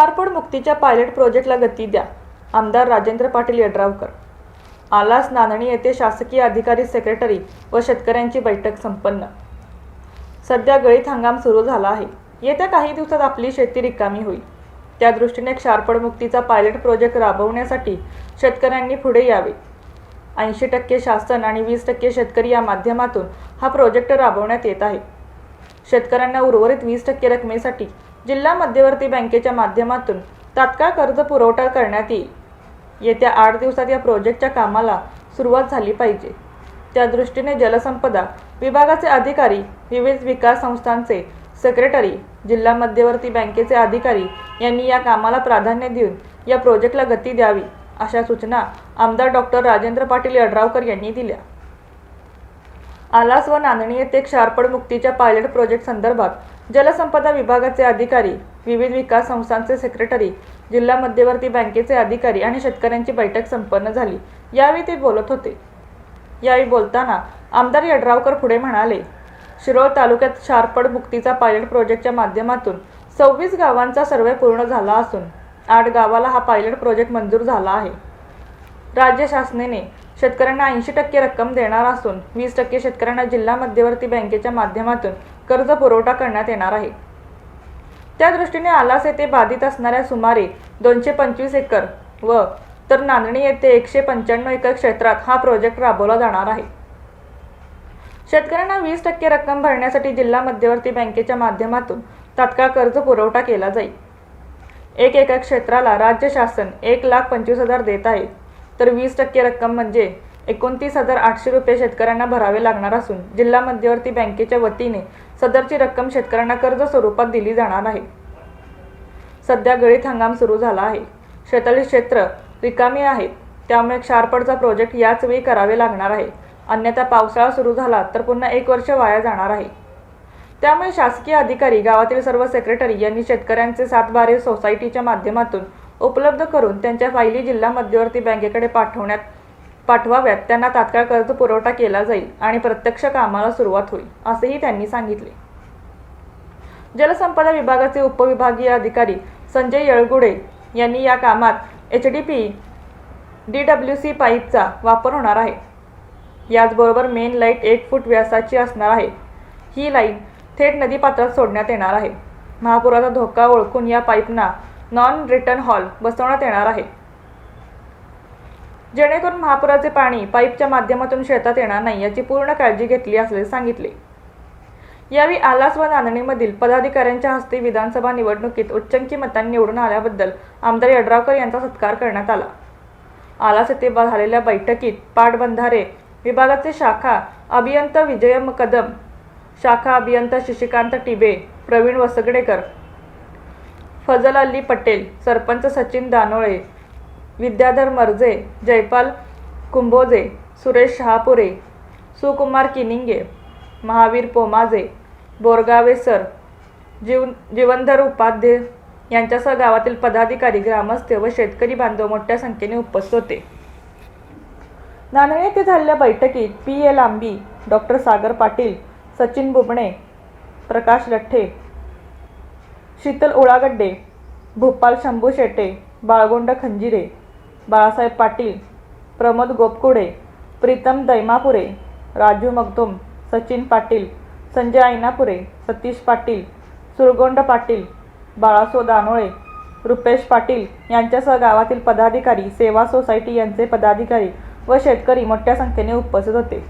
क्षारपड मुक्तीच्या pilot प्रोजेक्टला गती द्या. आमदार राजेंद्र पाटील यड्रावकर. आलास नांदणी येथे शासकीय अधिकारी सेक्रेटरी व शेतकऱ्यांची बैठक संपन्न. सध्या गळीत हंगाम सुरू झाला आहे. येत्या काही दिवसात आपली शेती रिकामी होईल. त्या दृष्टीने क्षारपड मुक्तीचा पायलट प्रोजेक्ट राबवण्यासाठी शेतकऱ्यांनी पुढे यावे. ऐंशी टक्के शासन आणि वीस टक्के शेतकरी या माध्यमातून हा प्रोजेक्ट राबवण्यात येत आहे. शेतकऱ्यांना उर्वरित वीस टक्के रकमेसाठी जिल्हा मध्यवर्ती बँकेच्या माध्यमातून तात्काळ कर्ज पुरवठा करण्यात येईल. येत्या आठ दिवसात या प्रोजेक्टच्या कामाला सुरुवात झाली पाहिजे. त्या दृष्टीने जलसंपदा विभागाचे अधिकारी विविध विकास संस्थांचे सेक्रेटरी जिल्हा मध्यवर्ती बँकेचे अधिकारी यांनी या कामाला प्राधान्य देऊन या प्रोजेक्टला गती द्यावी अशा सूचना आमदार डॉक्टर राजेंद्र पाटील यड्रावकर यांनी दिल्या. आलास व नांदणी येथे क्षारपड मुक्तीच्या पायलट प्रोजेक्ट संदर्भात जलसंपदा विभागाचे अधिकारी विविध विकास संस्थांचे सेक्रेटरी जिल्हा मध्यवर्ती बँकेचे अधिकारी आणि शेतकऱ्यांची बैठक संपन्न झाली. यावेळी ते बोलत होते. यावेळी बोलताना आमदार यड्रावकर पुढे म्हणाले शिरोळ तालुक्यात शारपड मुक्तीचा पायलट प्रोजेक्टच्या माध्यमातून सव्वीस गावांचा सर्वे पूर्ण झाला असून आठ गावाला हा पायलट प्रोजेक्ट मंजूर झाला आहे. राज्य शासनाने शेतकऱ्यांना ऐंशी टक्के रक्कम देणार असून वीस टक्के शेतकऱ्यांना जिल्हा मध्यवर्ती बँकेच्या माध्यमातून कर्ज पुरवठा करण्यात येणार आहे. त्या दृष्टीने आलास येथे बाधित असणाऱ्या सुमारे दोनशे पंचवीस एकर व तर नांदणी येथे एकशे पंच्याण्णव एकर क्षेत्रात हा प्रोजेक्ट राबवला जाणार आहे. शेतकऱ्यांना वीस टक्के रक्कम भरण्यासाठी जिल्हा मध्यवर्ती बँकेच्या माध्यमातून तात्काळ कर्ज पुरवठा केला जाईल. एक एकर क्षेत्राला राज्य शासन एक लाख पंचवीस हजार देत आहे. तर वीस टक्के रक्कम म्हणजे एकोणतीस हजार आठशे रुपये शेतकऱ्यांना भरावे लागणार असून जिल्हा मध्यवर्ती बँकेच्या वतीने सदरची रक्कम शेतकऱ्यांना कर्ज स्वरूपात दिली जाणार आहे. सध्या गळीत हंगाम सुरू झाला आहे. शेतळी क्षेत्र रिकामी आहेत त्यामुळे क्षारपडचा प्रोजेक्ट याच वेळी करावे लागणार आहे. अन्यथा पावसाळा सुरू झाला तर पुन्हा एक वर्ष वाया जाणार आहे. त्यामुळे शासकीय अधिकारी गावातील सर्व सेक्रेटरी यांनी शेतकऱ्यांचे सातबारे सोसायटीच्या माध्यमातून उपलब्ध करून त्यांच्या फायली जिल्हा मध्यवर्ती बँकेकडे पाठवण्यात पाठवाव्यात. त्यांना तात्काळ कर्ज पुरवठा केला जाईल आणि प्रत्यक्ष कामाला सुरुवात होईल असेही त्यांनी सांगितले. जलसंपदा विभागाचे उपविभागीय अधिकारी संजय येळगुडे यांनी या कामात H D P D W C पाईपचा वापर होणार आहे. याचबरोबर मेन लाइट एक फूट व्यासाची असणार आहे. ही लाईन थेट नदीपात्रात सोडण्यात येणार आहे. महापुराचा धोका ओळखून या पाईपना नॉन रिटर्न हॉल बसवण्यात येणार आहे. जेणेकरून महापुराचे पाणी पाईपच्या माध्यमातून शेतात येणार नाही याची पूर्ण काळजी घेतली असल्याचे सांगितले. यावेळी आलास व नांदणीमधील पदाधिकाऱ्यांच्या हस्ते विधानसभा निवडणुकीत उच्चंकी मतांनी निवडून आल्याबद्दल आमदार यड्रावकर यांचा सत्कार करण्यात आला. आलास येथे झालेल्या बैठकीत पाटबंधारे विभागाचे शाखा अभियंता विजय कदम शाखा अभियंता शशिकांत टिबे प्रवीण वसगडेकर फजल अली पटेल सरपंच सचिन दानोळे विद्याधर मर्जे जयपाल कुंभोजे सुरेश शहापुरे सुकुमार किनिंगे महावीर पोमाजे बोरगावे सर जीव जीवनधर उपाध्ये यांच्यासह गावातील पदाधिकारी ग्रामस्थ व शेतकरी बांधव मोठ्या संख्येने उपस्थित होते. नांदेड येथे झालेल्या बैठकीत P L Aambi doctor Sagar Patil Sachin Bubane Prakash Latthe Sheetal Ulagadde Bhopal Shambhu Shete Balgond Khanjire Balasaheb Patil Pramod Gopkude Pritam Daimapure Raju Magdum Sachin Patil Sanjay Ainapure Satish Patil Surgond Patil Balaso Danole Rupesh Patil यांच्यासह गावातील पदाधिकारी सेवा society यांचे पदाधिकारी व शेतकरी मोठ्या संख्येने उपस्थित होते.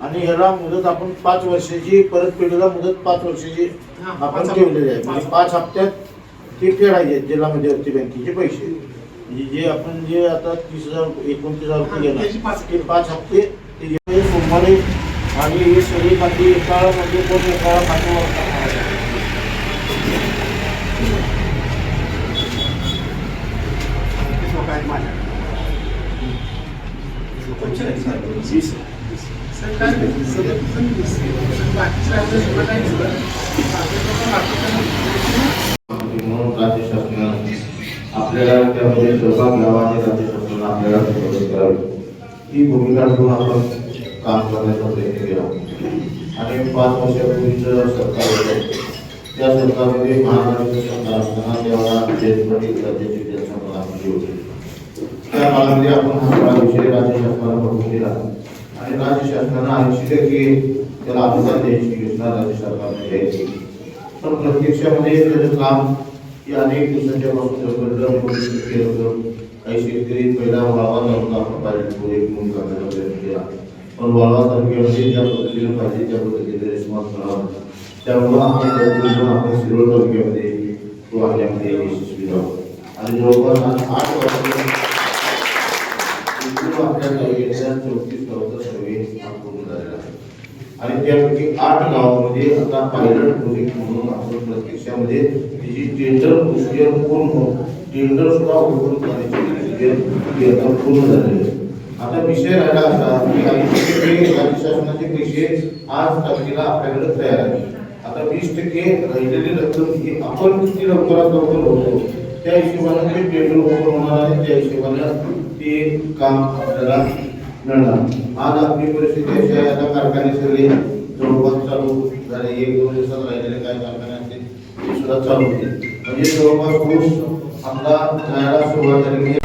आणि ह्याला मुदत आपण पाच वर्षाची परत पेढीला मुदत पाच वर्षाची आपण ठेवलेली आहे. म्हणजे पाच हप्त्यात ते फेडायचे जिल्हा मध्यवर्ती बँकेचे पैसे. म्हणजे जे आपण जे आता तीस हजार एकोणतीस हजार रुपये घेणार ते पाच हप्ते. ते सोमवारी. आणि हे सगळी खाती एका म्हणजे कोण एका खात्यावर राज्य शासनाने आपल्याला सहभाग घ्यावा राज्य शासनानं आपल्याला भूमिका घेऊन काम करण्याचा प्रयत्न केला आणि पाच वर्षापूर्वीचं सरकार होतं महाराष्ट्र सरकार असताना होती त्या काळामध्ये आपण हा विषय राज्य शासनाला बघून दिला आणि राज्य शासनानं ऐंशी टक्के त्याला अनुदान द्यायची योजना राज्य सरकारने द्यायची. पण प्रत्यक्षामध्ये त्याचं काम हे अनेक दिवसांच्या पासून केलं होतं. काही शेतकरी पहिला वाळवा तालुका आपण पाहिजे पुढे घेऊन करण्याचा प्रयत्न केला. पण वाळवा तालुक्यामध्ये ज्या पद्धतीने पाहिजे त्या पद्धतीने रिस्पॉन्स मिळाला त्यामुळं आपण प्रयत्न करून आपण शिरोळ तालुक्यामध्ये तो आल्यामध्ये यशस्वी झालो आणि जवळपास आज आठ वर्ष एकूण आपल्या तालुक्याच्या चौतीस गावचा सर्वे पूर्ण झालेला आहे आणि त्यापैकी आठ गावामध्ये आता पायलट प्रोजेक्ट म्हणून आपण प्रत्यक्षामध्ये जी टेंडर प्रोसिजर पूर्ण टेंडर सुद्धा ओपन करण्याची प्रक्रिया ही आता पूर्ण झालेली आहे. आता विषय राहिला असा की राज्य शासनाचे पैसे आज तारखेला आपल्याकडे तयार आहे आता वीस टक्के राहिलेली रक्कम ही आपण किती लवकरात लवकर होतो त्या हिशोबानं ते टेंडर ओपन होणार आहे त्या हिशोबानं ते काम आपल्याला मिळणार आज आपली परिस्थिती अशी आहे आता कारखाने सगळे जवळपास चालू झाले एक दोन दिवसात राहिलेले काही कारखाने असतील ते सुद्धा चालू होते म्हणजे जवळपास ऊस आपला जायला सुरुवात झाली